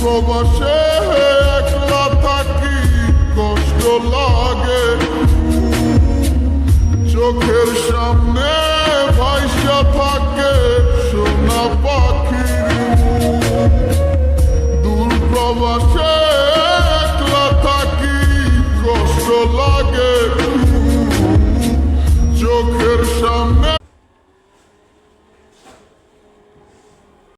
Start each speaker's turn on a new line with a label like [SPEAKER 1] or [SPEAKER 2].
[SPEAKER 1] প্রবাসে একলা থাকি কষ্ট লাগে। চোখের সামনে পয়সা থাকে সোনা পাখির দূর প্রবাসে একলা থাকি কষ্ট লাগে। চোখের সামনে